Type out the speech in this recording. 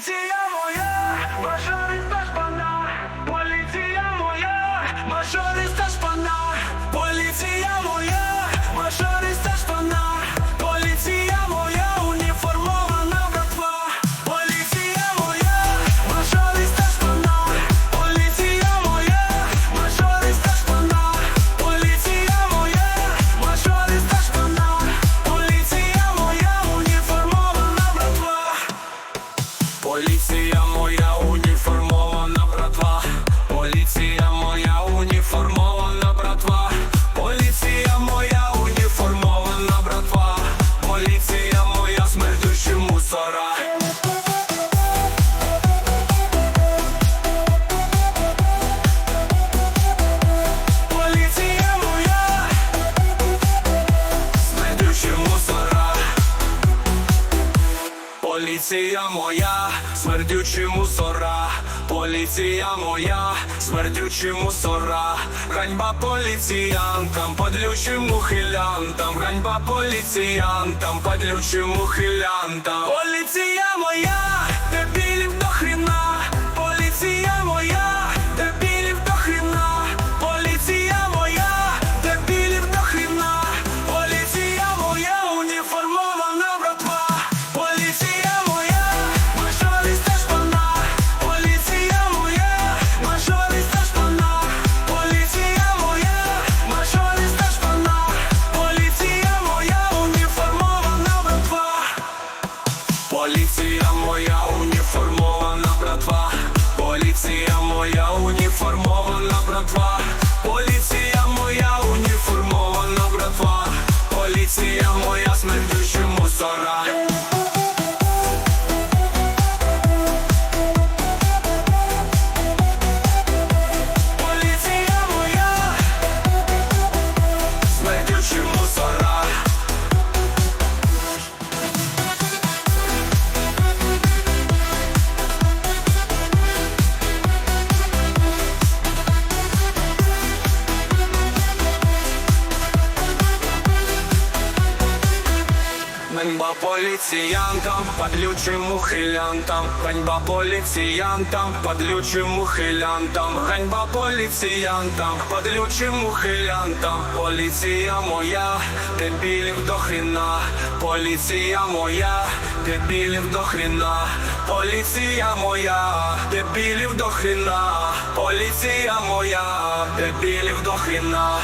Поліція моя, Поліція моя, смердючі мусора, поліція моя, смердючі мусора, ганьба поліціянтам, подлючим ухилянтам, ганьба поліціянтам, подлючим ухилянтам. Поліція моя, Ганьба поліціянтам, подлючим ухилянтам, ганьба поліціянтам, подлючим ухилянтам, ганьба поліціянтам, подлючим ухилянтам, поліція моя, дебілів до хрена, поліція моя, дебілів до хрена, поліція моя, дебілів до хрена, поліція моя, дебілів до хрена.